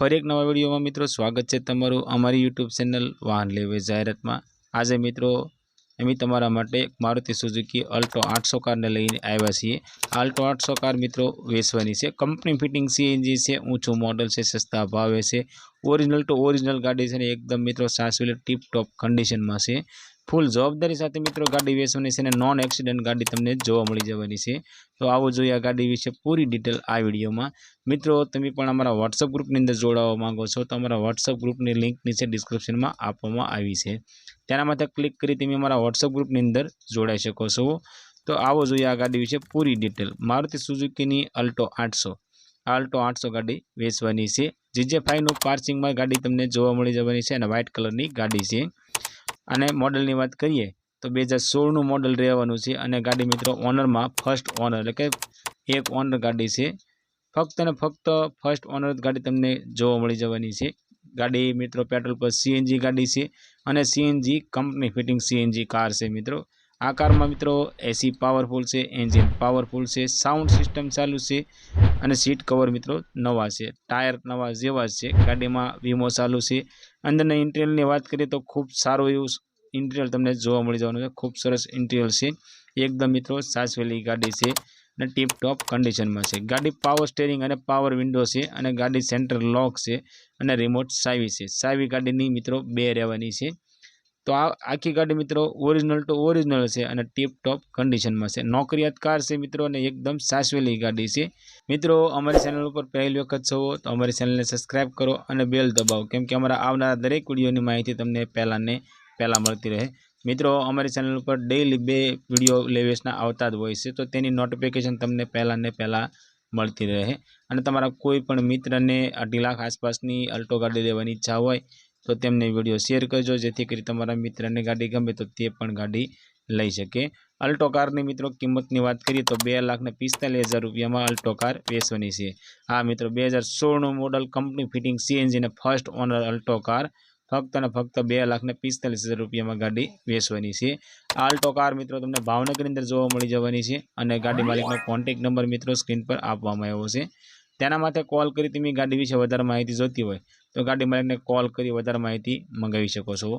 ફરી એક નવા વિડીયોમાં મિત્રો સ્વાગત છે તમારું અમારી યુટ્યુબ ચેનલ વાહન લેવે જાહેરાતમાં. આજે મિત્રો અમે તમારા માટે મારુતિ સુઝુકી અલ્ટો આઠસો કારને લઈને આવ્યા છીએ. આલ્ટો આઠસો કાર મિત્રો વેચવાની છે. કંપની ફિટિંગ સીએનજી છે, ઊંચું મોડલ છે, સસ્તા ભાવે છે. ઓરિજિનલ ટુ ઓરિજિનલ ગાડી છે ને, એકદમ મિત્રો સાસવેલ ટીપ ટોપ કન્ડિશનમાં છે. ફૂલ જવાબદારી સાથે મિત્રો ગાડી વેચવાની છે અને નોન એક્સિડન્ટ ગાડી તમને જોવા મળી જવાની છે. તો આવો જોઈએ આ ગાડી વિશે પૂરી ડિટેલ આ વિડીયોમાં. મિત્રો, તમે પણ અમારા વોટ્સઅપ ગ્રુપની અંદર જોડાવા માંગો છો તો અમારા વોટ્સઅપ ગ્રુપની લિંક નીચે ડિસ્ક્રિપ્શનમાં આપવામાં આવી છે. તેના માટે ક્લિક કરી તમે અમારા વોટ્સઅપ ગ્રુપની અંદર જોડાઈ શકો છો. તો આવો જોઈએ આ ગાડી વિશે પૂરી ડિટેલ મારુતિ સુઝુકીની અલ્ટો આઠસો. આલ્ટો આઠસો ગાડી વેચવાની છે. જીજે ફાઈવનું પાર્સિંગમાં ગાડી તમને જોવા મળી જવાની છે અને વ્હાઇટ કલરની ગાડી છે. અને મોડલની વાત કરીએ, તો બે હજાર સોળનું મોડલ રહેવાનું છે અને ગાડી મિત્રો ઓનરમાં ફર્સ્ટ ઓનર એટલે કે એક ઓનર ગાડી છે. ફક્ત અને ફક્ત ફર્સ્ટ ઓનર ગાડી તમને જોવા મળી જવાની છે. ગાડી મિત્રો પેટ્રોલ પર સીએનજી ગાડી છે અને CNG company fitting CNG car છે મિત્રો. આ કારમાં મિત્રો એસી પાવરફુલ છે એન્જિન પાવરફુલ છે સાઉન્ડ સિસ્ટમ ચાલુ છે અને સીટ કવર મિત્રો નવા છે. ટાયર નવા જેવા છે. ગાડીમાં વીમો ચાલુ છે. અંદરના ઇન્ટિરિયરની વાત કરીએ તો ખૂબ સારું એવું ઇન્ટિરિયર તમને જોવા મળી જવાનું છે. ખૂબ સરસ ઇન્ટિરિયર છે. એકદમ મિત્રો સાસવેલી ગાડી છે અને ટીપ ટોપ કન્ડિશનમાં છે. ગાડી પાવર સ્ટેરિંગ અને પાવર વિન્ડો છે અને ગાડી સેન્ટર લોક છે અને રિમોટ સાવી છે. સાવી ગાડીની મિત્રો બે રહેવાની છે. તો આ આખી ગાડી મિત્રો ઓરિજિનલ ટુ ઓરિજિનલ છે અને ટીપ ટોપ કન્ડિશનમાં છે. નોકરિયાત કાર છે મિત્રો અને એકદમ સાસવેલી ગાડી છે. મિત્રો અમારી ચેનલ ઉપર પહેલી વખત છો તો અમારી ચેનલને સબસ્ક્રાઈબ કરો અને બેલ દબાવો. કેમ કે અમારા આવનારા દરેક વિડીયોની માહિતી તમને પહેલાંને પહેલાં મળતી રહે. મિત્રો, અમારી ચેનલ ઉપર ડેઈલી બે વીડિયો લેવેસના આવતા જ હોય છે, તો તેની નોટિફિકેશન તમને પહેલાં ને પહેલાં મળતી રહે. અને તમારા કોઈ પણ મિત્રને અઢી લાખ આસપાસની અલ્ટો ગાડી લેવાની ઈચ્છા હોય, તો તેમને વીડિયો શેર કરજો, જેથી કરી તમારા મિત્રને ગાડી ગમે તો તે પણ ગાડી લઈ શકે. અલ્ટો કારની મિત્રો, કિંમતની વાત કરીએ તો બે લાખ ને પિસ્તાલીસ હજાર રૂપિયામાં અલ્ટો કાર વેચવાની છે. હા મિત્રો, બે હજાર સોળનું મોડલ કંપની ફિટિંગ સીએનજીને ફર્સ્ટ ઓનર અલ્ટો કાર ફક્ત અને ફક્ત બે લાખ ને પિસ્તાલીસ હજાર રૂપિયામાં ગાડી વેચવાની છે. આલ્ટો કાર મિત્રો તમને ભાવનગરની અંદર જોવા મળી જવાની છે અને ગાડી માલિકનો કોન્ટેક નંબર મિત્રો સ્ક્રીન પર આપવામાં આવ્યો છે. તેના માટે કોલ કરી તમે ગાડી વિશે વધારે માહિતી જોતી હોય તો ગાડી માલિકને કોલ કરી વધારે માહિતી મંગાવી શકો છો.